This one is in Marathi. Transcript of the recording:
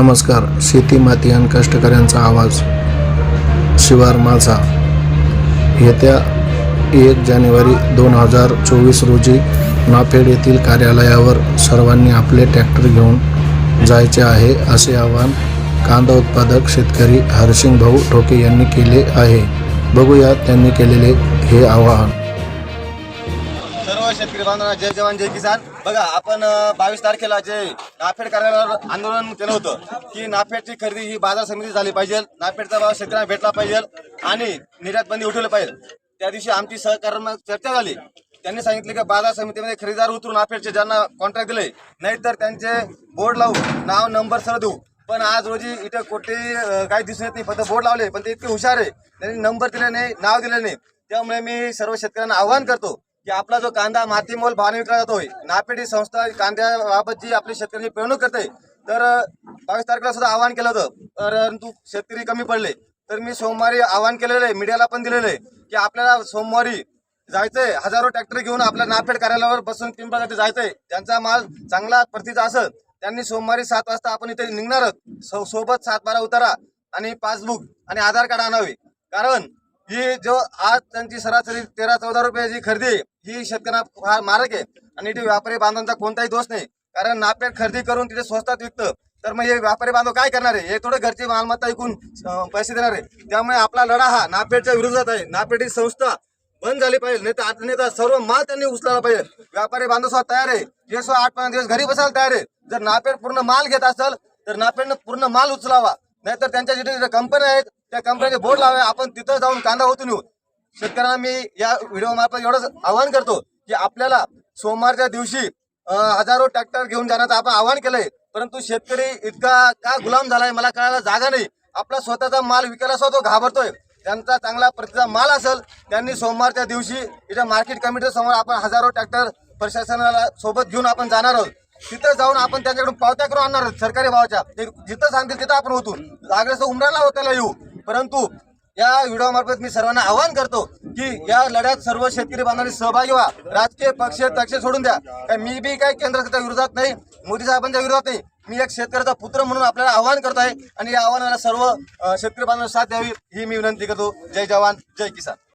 नमस्कार. शेती माती आणि कष्टकऱ्यांचा आवाज. शिवार माझा. येत्या एक जानेवारी दोन हजार चोवीस रोजी नाफेड येथील कार्यालयावर सर्वांनी आपले ट्रॅक्टर घेऊन जायचे आहे असे आवाहन कांदा उत्पादक शेतकरी हरसिंग भाऊ ठोके यांनी केले आहे. बघूया त्यांनी केलेले हे आवाहन. सर्व शेतकरी बांधवांना जय जवान जय किसान. बघा आपण बावीस तारखेला जे नाफेड कार्यालयावर आंदोलन केलं होतं की नाफेडची खरेदी ही बाजार समिती झाली पाहिजे नाफेडचा भाव शेतकऱ्यांना भेटला पाहिजे आणि निर्यात बंदी उठवली पाहिजे. त्या दिवशी आमची सहकार्य चर्चा झाली. त्यांनी सांगितले की बाजार समितीमध्ये खरेदीदार उतरून नाफेडचे ज्यांना कॉन्ट्रॅक्ट दिले नाहीतर त्यांचे बोर्ड लावून नाव नंबर सर देऊ. पण आज रोजी इथे कोठे काही दिसून येत नाही फक्त बोर्ड लावले पण ते इतके हुशार आहे. त्यांनी नंबर दिले नाही नाव दिले नाही त्यामुळे मी सर्व शेतकऱ्यांना आवाहन करतो की आपला जो कांदा मातीमोल भान विकला जातोय नापेडी संस्था कांद्याबाबत जी आपली शेतकऱ्यांची पिळवणूक करते तर बावीस तारखेला सुद्धा आवाहन केलं होतं. परंतु शेतकरी कमी पडले तर मी सोमवारी आवाहन केलेलं आहे मीडियाला पण दिलेलं आहे की आपल्याला सोमवारी जायचंय हजारो ट्रॅक्टर घेऊन आपल्या नाफेड कार्यालयावर बसून पिंपळासाठी जायचंय त्यांचा माल चांगला प्रतीचा असत त्यांनी सोमवारी सात वाजता आपण इथे निघणार सो- सोबत सात बारा उतारा आणि पासबुक आणि आधार कार्ड आणावे. कारण ही जो आज त्यांची सरासरी तेरा चौदा रुपयाची खरेदी ही शेतकऱ्यांना फार मारक आहे. आणि इथे व्यापारी बांधवांचा कोणताही दोष नाही. कारण नापेट खरेदी करून तिथे स्वस्तात विकतं. तर मग हे व्यापारी बांधव काय करणार आहे? हे थोडं घरची मालमत्ता ऐकून पैसे देणार आहे. त्यामुळे आपला लढा हा नापेडच्या विरोधात आहे. नापेड ही संस्था बंद झाली पाहिजे. नाही तर आता नाही तर सर्व माल त्यांनी उचलायला पाहिजे. व्यापारी बांधव स्वतः तयार आहे. हे सो आठ पंधरा दिवस घरी बसायला तयार आहे. जर नापेड पूर्ण माल घेत असेल तर नापेडनं पूर्ण माल उचलावा. नाहीतर त्यांच्या जिथे कंपन्या आहेत त्या कंपन्याचे बोर्ड लावा आपण तिथं जाऊन कांदा होतो येऊ. शेतकऱ्यांना मी या व्हिडिओ मार्फत एवढंच आवाहन करतो की आपल्याला सोमवारच्या दिवशी हजारो ट्रॅक्टर घेऊन जाण्याचं आपण आवाहन केलंय. परंतु शेतकरी इतका का गुलाम झालाय मला कळायला जागा नाही. आपला स्वतःचा माल विकायला स्वतः तो घाबरतोय. त्यांचा चांगला प्रतीचा माल असेल त्यांनी सोमवारच्या दिवशी इथं मार्केट कमिटी समोर आपण हजारो ट्रॅक्टर प्रशासनाला सोबत घेऊन आपण जाणार आहोत. तिथं जाऊन आपण त्यांच्याकडून पावत्या करून आणणार आहोत सरकारी भावाच्या. ते जिथं सांगतील तिथं आपण होतो लागल्यास उमराला होत्याला येऊ. परंतु या व्हिडिओ मार्फत मी सर्वांना आवाहन करतो की या लढ्यात सर्व शेतकरी बांधवांनी सहभागी व्हा. राजकीय पक्ष तक्ष सोडून द्या. काय मी बी काय केंद्र सरकारच्या विरोधात नाही मोदी साहेबांच्या विरोधात नाही. मी एक शेतकऱ्याचा पुत्र म्हणून आपल्याला आवाहन करतो आहे आणि या आव्हानाला सर्व शेतकरी बांधवांना साथ द्यावी ही मी विनंती करतो. जय जवान जय किसान.